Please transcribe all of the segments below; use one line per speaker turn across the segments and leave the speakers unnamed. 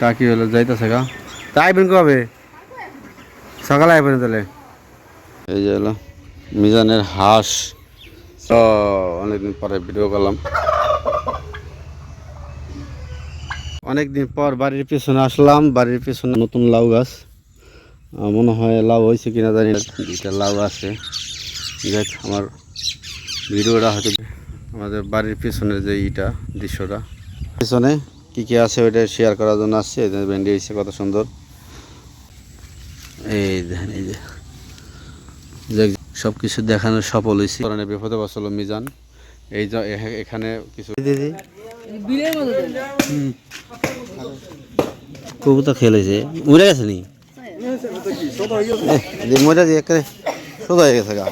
কাকি হলো যাইতেছে গা। তা আইবেন কবে? সকালে আইবেন তাহলে। এই যে হলো মিজানের হাঁস। তো অনেকদিন পরে ভিডিও করলাম। অনেকদিন পর বাড়ির পিছনে আসলাম বাড়ির পিছনে নতুন লাউ গাছ। মনে হয় লাউ হয়েছে কিনা জানি দুইটা লাউ আছে। দেখ আমার ভিডিওটা হয়তো আমাদের বাড়ির পিছনের যে ইটা দৃশ্যটা। পিছনে কি কি আছে ওইটা শেয়ার করার জন্য আসছে এই ভেন্ডি হয়েছে কত সুন্দর। এই দেখেন এই যে। সব কিছু দেখানোর সফল হয়েছে কারণে বিপদে বসল মিজান। এই যে এখানে কিছু দিদি। কবুতর খেলেছে মরে গেছে নি? এহ, মরে দিয়ে সোজা হয়ে গেছে গা।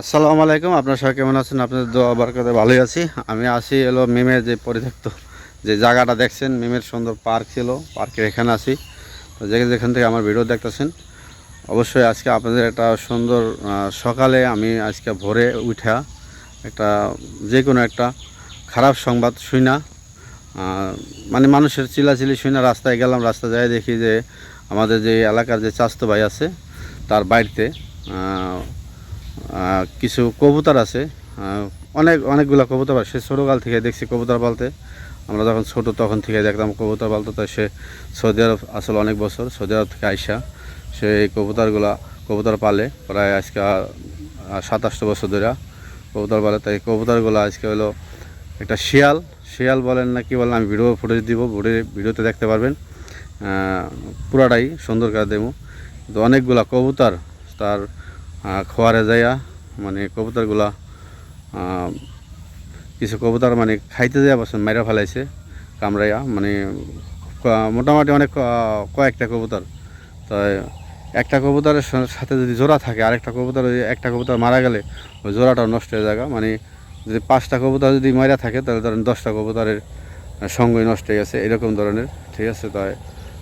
আসসালামু আলাইকুম, আপনার সবাই কেমন আছেন? আপনাদের দোয়া বারকাতে ভালোই আছি। আমি আসি এলো মিমের যে পরিত্যক্ত যে জায়গাটা দেখছেন, মিমের সুন্দর পার্ক ছিল, পার্কের এখানে আছি। তো যেখানে থেকে আমার ভিডিও দেখতেছেন, অবশ্যই আজকে আপনাদের একটা সুন্দর সকালে আমি আজকে ভোরে উঠা একটা যে কোনো একটা খারাপ সংবাদ শুই না। মানে মানুষের চিলাচিলি শুই না, রাস্তায় গেলাম, রাস্তায় যাই দেখি যে আমাদের যে এলাকার যে চাস্তো ভাই আছে, তার বাড়িতে কিছু কবুতর আছে। অনেক, অনেকগুলো কবুতর সে ছোটোকাল থেকে দেখছি কবুতর পালতে। আমরা যখন ছোট তখন থেকে দেখতাম কবুতর পালতে। তো সে সৌদি আরব, আসলে অনেক বছর, সৌদি আরব থেকে আইসা সে এই কবুতরগুলা, কবুতর পালে। প্রায় আজকে সাতাশটা বছর ধরে কবুতর পালে। তাই কবুতরগুলো আজকে হলো একটা শিয়াল। শিয়াল বলেন না কি বলেন, আমি ভিডিও ফুটেজ দিব, ভিডিও, ভিডিওতে দেখতে পারবেন। পুরাটাই সুন্দর করে দেবো। তো অনেকগুলা কবুতর তার খোয়ারে যাইয়া মানে কবুতরগুলা কিছু কবুতর মানে খাইতে যাওয়া বসেন, মাইরা ফেলাইছে, কামড়াইয়া মানে মোটামুটি অনেক কয়েকটা কবুতর। তো একটা কবুতরের সাথে যদি জোড়া থাকে, আরেকটা কবুতর একটা কবুতর মারা গেলে ওই জোড়াটাও নষ্ট হয়ে যাবে। মানে যদি পাঁচটা কবুতর যদি মারা থাকে, তাহলে ধরেন দশটা কবুতরের সঙ্গই নষ্ট হয়ে গেছে, এরকম ধরনের। ঠিক আছে, তাই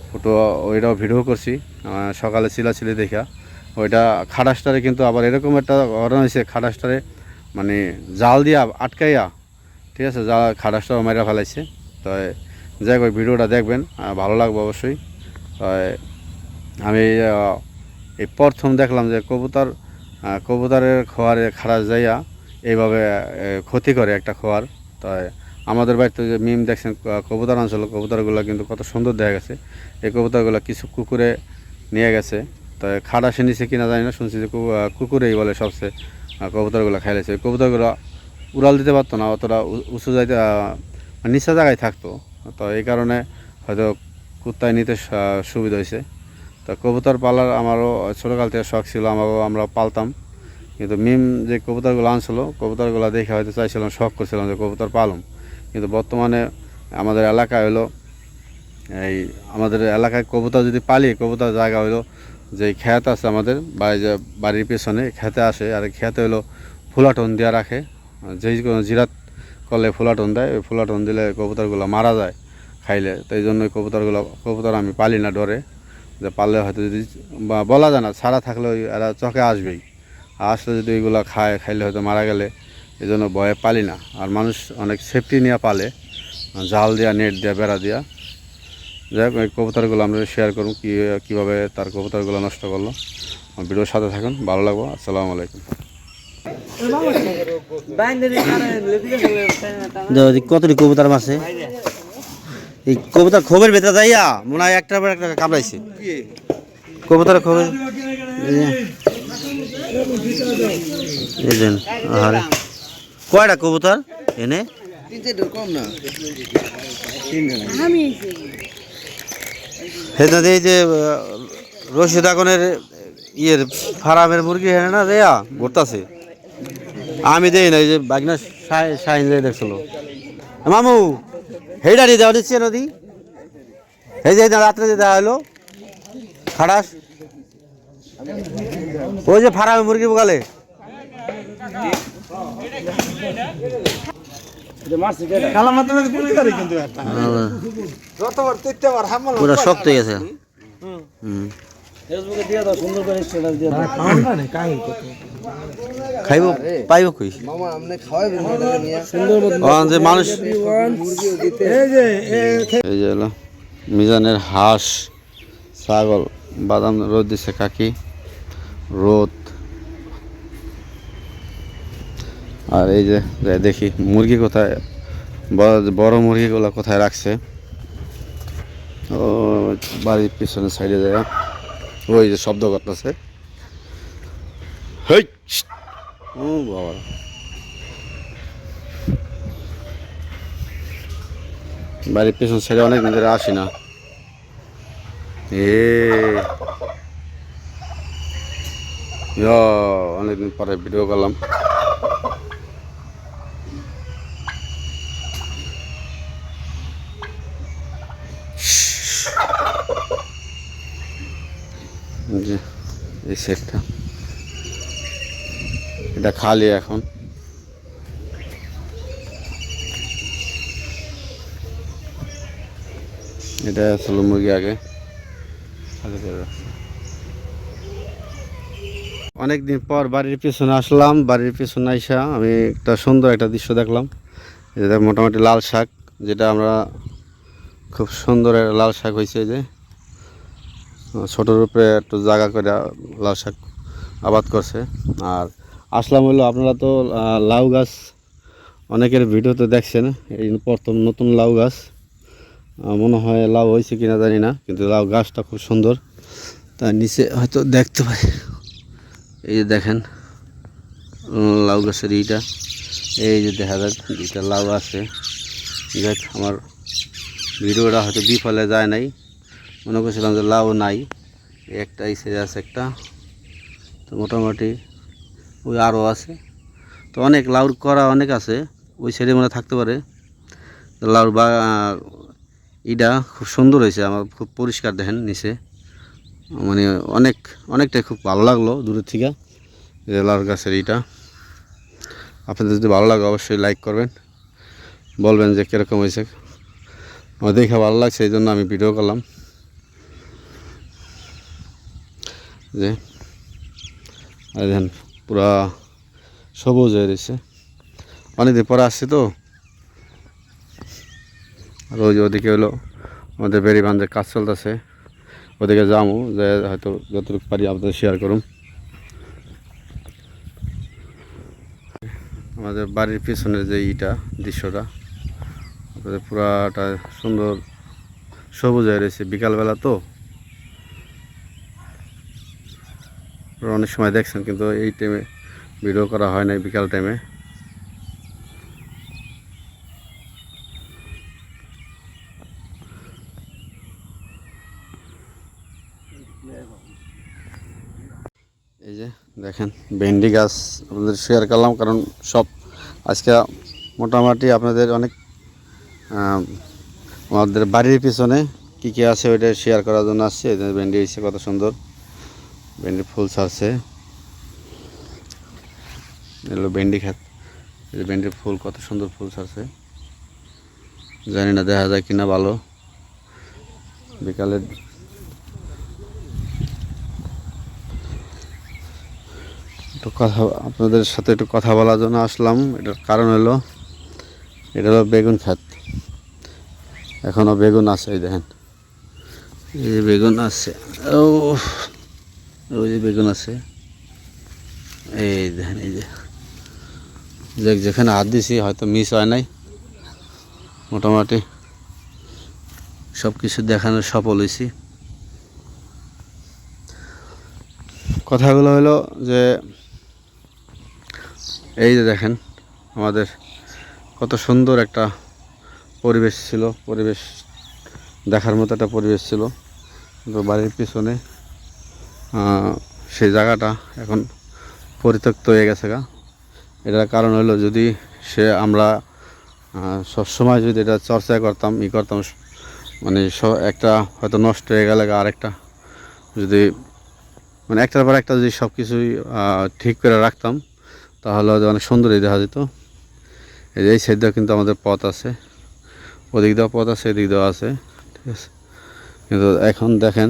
ফটো ওইটাও ভিডিও করছি সকালে চিলাচিলি দেখা ওইটা খাটাসটারে কিন্তু আবার এরকম একটা ঘটনা হয়েছে খাটাসটারে মানে জাল দিয়া আটকাইয়া, ঠিক আছে যা খাটাসটাও মেরা ফেলাইছে। তো যাই ওই ভিডিওটা দেখবেন ভালো লাগবে অবশ্যই। আমি এই প্রথম দেখলাম যে কবুতর কবুতরের খোয়ারে খারাস যাইয়া এইভাবে ক্ষতি করে একটা খোয়ার। তাই আমাদের বাড়িতে যে মিম দেখছেন কবুতর অঞ্চল, কবুতরগুলো কিন্তু কত সুন্দর দেখা গেছে। এই কবুতরগুলো কিছু কুকুরে নিয়ে গেছে। তো খাটাসে নিচে কিনা জানি না, শুনছি যে কুকুরেই বলে সবচেয়ে কবুতরগুলো খাইলেছে কবুতরগুলো উড়াল দিতে পারতো না, অতটা উঁচু যাইতে মানে নিচা জায়গায় থাকতো। তো এই কারণে হয়তো কুত্তায় নিতে সুবিধা হয়েছে তো কবুতর পালার আমারও ছোটোকাল থেকে শখ ছিল, আমারও আমরা পালতাম। কিন্তু মিম যে কবুতরগুলো আনছিল, কবুতরগুলো দেখে হয়তো চাইছিলাম, শখ করছিলাম যে কবুতর পালম। কিন্তু বর্তমানে আমাদের এলাকায় হলো, এই আমাদের এলাকায় কবুতর যদি পালি, কবুতর জায়গা হলো যে খেত আছে আমাদের বাড়ির পেছনে খেতে আসে, আর খেতে হলো ফুলাটন দেওয়া রাখে। যেই কোনো জিরাত করলে ফুলাটন দেয়, ওই ফুলাটন দিলে কবুতরগুলো মারা যায় খাইলে। তো এই জন্য ওই কবুতরগুলো, কবুতর আমি পালি না ডরে। যে পারলে হয়তো যদি, বা বলা যায় না, ছাড়া থাকলে ওই এরা চকে আসবেই। আসলে যদি ওইগুলো খায়, খাইলে হয়তো মারা গেলে, এই জন্য ভয়ে পালি না। আর মানুষ অনেক সেফটি নিয়ে পালে, জাল দেওয়া নেট দেওয়া বেড়া দেওয়া যাই হোক এই কবুতরগুলো আমরা শেয়ার করুন কী কীভাবে তার কবুতরগুলো নষ্ট করল। আমার ভিডিওর সাথে থাকুন ভালো লাগবো আসসালামু আলাইকুম। কতটি কবুতর মাসে এই কবুতর খবর ভেতরে যাইয়া মনে হয় একটা পর একটা কামড়াইছে। কবুতর খবর কয়টা কবুতর এনে? সেটা এই যে রশিদ আগনের ইয়ের ফার্মের মুরগি হেনে না দেয়া, ঘুরতাছে। আমি দেই না এই যে বাগনা শাহিন যাই দেখছিল। মামু হেইডা দিয়ে দেওয়া দিচ্ছে নদী। এই যে, রাত্রে যে দেওয়া হলো খাটাস ওই যে ফার্মে মুরগি বোকালে পুরো শক্ত হয়ে গেছে। খাইব পাইব কই? যে মানুষ
এই
মিজানের হাঁস ছাগল বাদাম রোদ দিছে কাকি। রোদ। আর এই যে দেখি, মুরগি কোথায়? বড়- মুরগিগুলো কোথায় রাখছে? ও, বাড়ির পিছনে সাইডে যায়। ওই যে শব্দ করতেছে। বাড়ির পেছন সাইডে অনেক দিন ধরে আসি না। অনেকদিন পরে ভিডিও করলাম এই যে, এই সেটটা। এটা খালি এখন। এটা ছিল মুরগি আগে। অনেকদিন পর বাড়ির পিছনে আসলাম, বাড়ির পিছনে আইসা আমি একটা সুন্দর একটা দৃশ্য দেখলাম। যেটা মোটামুটি লাল শাক, যেটা আমরা খুব সুন্দর লাল শাক হয়েছে যে। আহ, ছোট রূপে একটু জায়গা করে লাউ শাক আবাদ করছে। আর আসলাম হলো আপনারা তো লাউ গাছ অনেকের ভিডিওতে দেখছেন এই প্রথম নতুন লাউ গাছ। মনে হয় লাউ হয়েছে কিনা জানি না কিন্তু লাউ গাছটা খুব সুন্দর। তার নিচে হয়তো দেখতে পাই। এই যে দেখেন লাউ গাছের ইটা। এই যে দেখা যাক দুইটা লাউ আছে। দেখ আমার ভিডিওটা হয়তো বিফলে যায় নাই। মনে করছিলাম যে লাউ নাই, একটা এই আছে একটা, তো মোটামুটি ওই আরও আছে। তো অনেক লাউর করা অনেক আছে, ওই সাইডে মনে থাকতে পারে। লাউর বা ইটা খুব সুন্দর হয়েছে, আমার খুব পরিষ্কার দেখেন নিচে। মানে অনেক অনেকটাই খুব ভালো লাগল দূরের থেকে লাউর গাছের ইটা আপনাদের যদি ভালো লাগে অবশ্যই লাইক করবেন, বলবেন যে কীরকম হয়েছে। আমার দেখে ভালো লাগছে, এই জন্য আমি ভিডিও করলাম। যে আর দেখেন, পুরা সবুজ হয়ে রয়েছে। অনেকদিন পরে আসছে তো। আর ওই ওদিকে হলো আমাদের বেরি বান্ধের কাজ চলতেছে। ওদিকে যাব যে হয়তো যতটুকু পারি আপনাদের শেয়ার করুন আমাদের বাড়ির পিছনের যে ইটা, দৃশ্যটা পুরাটা সুন্দর সবুজ হয়ে রয়েছে। বিকালবেলা তো আপনারা অনেক সময় দেখছেন, কিন্তু এই টাইমে ভিডিও করা হয় নাই, বিকাল টাইমে এই যে দেখেন, ভেন্ডি গাছ আপনাদের শেয়ার করলাম, কারণ সব আজকে মোটামুটি আপনাদের অনেক আমাদের বাড়ির পিছনে কী কী আছে ওইটা শেয়ার করার জন্য আসছে। ভেন্ডি হয়েছে, কত সুন্দর। ভেন্ডি ফুল ছাড়ছে। এগুলো ভেন্ডি খাত। ভেন্ডির ফুল, কত সুন্দর ফুল ছাড়ছে। জানি না, দেখা যায় কিনা ভালো। বিকালে একটু কথা, আপনাদের সাথে একটু কথা বলার জন্য আসলাম। এটার কারণ হলো, এটা হলো বেগুন খাত। এখনও বেগুন আছে, এই দেখেন। এই বেগুন আছে। ও ওই যে বেগুন আছে। এই দেখেন, এই যে। যেখানে হাত দিছি, হয়তো মিস হয় নাই। মোটামুটি সব কিছু দেখানোর সফল হয়েছি কথাগুলো হলো যে, এই যে দেখেন, আমাদের কত সুন্দর একটা পরিবেশ ছিল। পরিবেশ দেখার মতো একটা পরিবেশ ছিল। কিন্তু বাড়ির পিছনে সেই জায়গাটা এখন পরিত্যক্ত হয়ে গেছে গা। এটার কারণ হলো যদি সে আমরা সবসময় যদি এটা চর্চা করতাম, ই করতাম মানে একটা হয়তো নষ্ট হয়ে গেলে গা আরেকটা। যদি মানে একটার পর একটা যদি সব কিছুই ঠিক করে রাখতাম, তাহলে হয়তো অনেক সুন্দরই দেখা যেত। এই যে এই সাইড কিন্তু আমাদের পথ আছে। ওদিক দেওয়া পথ আছে, এদিক দিয়েও আছে, ঠিক আছে। কিন্তু এখন দেখেন,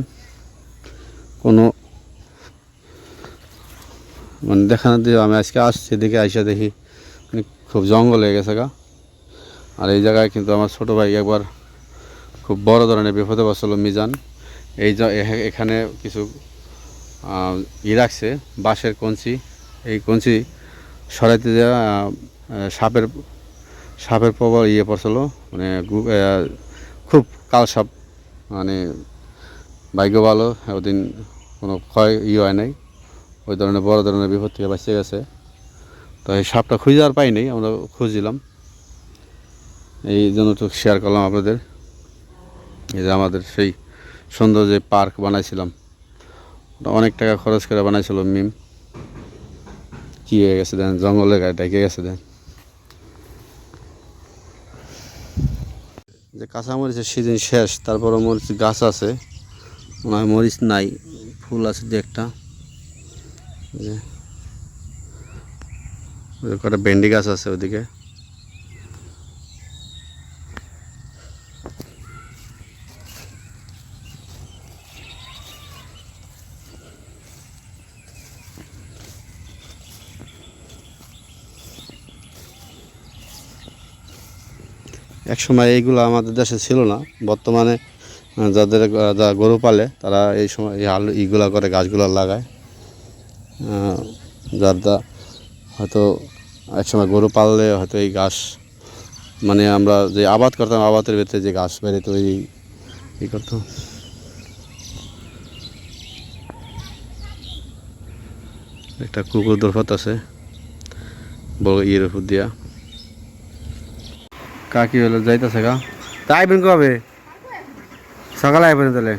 কোনো মানে দেখানো দিয়ে আমি আজকে আসছি দেখে আইসা দেখি মানে খুব জঙ্গল হয়ে গেছে গা। আর এই জায়গায় কিন্তু আমার ছোট ভাই একবার খুব বড় ধরনের বিপদে বসল মিজান। এই এখানে কিছু ই রাখছে, বাঁশের কঞ্চি। এই কঞ্চি সরাইতে দেওয়া সাপের সাপের প্রবল ইয়ে পড়ছিল মানে খুব কাল সাপ মানে ভাগ্য ভালো, ওদিন কোনো ক্ষয় ইয়ে হয় নাই। ওই ধরনের বড় ধরনের বিপদ থেকে বাঁচতে গেছে। তো এই সাপটা খুঁজে আর পাই নাই, আমরা খুঁজছিলাম। এই জন্য তো শেয়ার করলাম আপনাদের। এই যে আমাদের সেই সুন্দর যে পার্ক বানাইছিলাম। ওটা অনেক টাকা খরচ করে বানাইছিল মিম কি হয়ে গেছে দেন? জঙ্গলে গায়ে ডেকে গেছে দেন। যে কাঁচা মরিচের সিজন শেষ তারপরে মরিচ গাছ আছে। মনে হয় মরিচ নাই, ফুল আছে দু একটা। কটা ভেন্ডি গাছ আছে ওদিকে। এক সময় এইগুলো আমাদের দেশে ছিল না। বর্তমানে যাদের যারা গরু পালে তারা এই সময় এই আলু ইগুলা করে, গাছগুলো লাগায়। আহ, যার দা হয়তো এক সময় গরু পাললে হয়তো এই ঘাস মানে আমরা যে আবাদ করতাম আবাদের ভিতরে যে ঘাস বেরোতো ওই ই করতো একটা কুকুর দরফত আছে বড় ইয়ের উপর দিয়া। কাকি হলো যাইতেছে গা। তা আইবেন কবে? সকালে আইবেন তাহলে?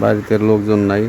বাড়িতে লোকজন নাই।